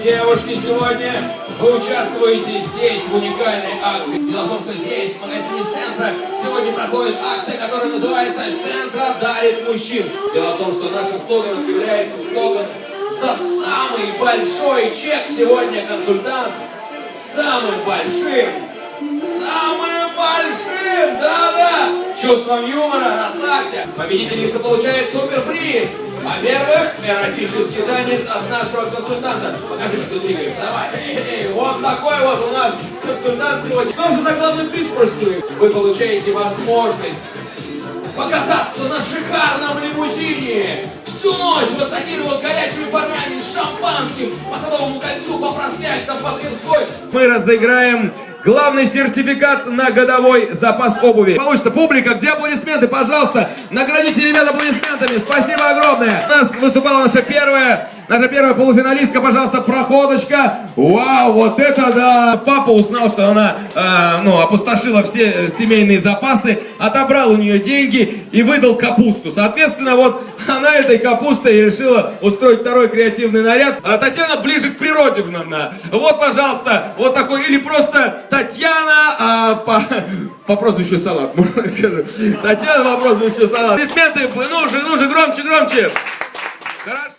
девушки, сегодня вы участвуете здесь в уникальной акции. Дело в том, что здесь, в магазине Центра, сегодня проходит акция, которая называется «Центра дарит мужчин». Дело в том, что нашим слоганом является слоган «За самый большой чек сегодня консультант самым большим Чувством юмора, расслабься. Победительница получает суперприз. Во-первых, эротический танец от нашего консультанта. Покажи, как ты двигаешься, давай. Эй, эй, вот такой вот у нас консультант сегодня. Что же за главный приз, спросите вы? Получаете возможность покататься на шикарном лимузине. Всю ночь массажировал горячими парнями шампанским по Садовому кольцу, по проспектам, по Тверской. Мы разыграем главный сертификат на годовой запас обуви. Получится публика, где аплодисменты, пожалуйста, наградите ребят аплодисментами, спасибо огромное. У нас выступала наша первая, наша первая полуфиналистка, пожалуйста, проходочка. Вау, вот это да! Папа узнал, что она, э, ну, опустошила все э, семейные запасы, отобрал у нее деньги и выдал капусту. Соответственно, вот она этой капустой решила устроить второй креативный наряд. А Татьяна ближе к природе да. Вот, пожалуйста, вот такой, или просто Татьяна а, по, по прозвищу Салат, можно скажу. Татьяна по прозвищу Салат. Аплодисменты, ну же, ну же, громче, громче. Хорошо.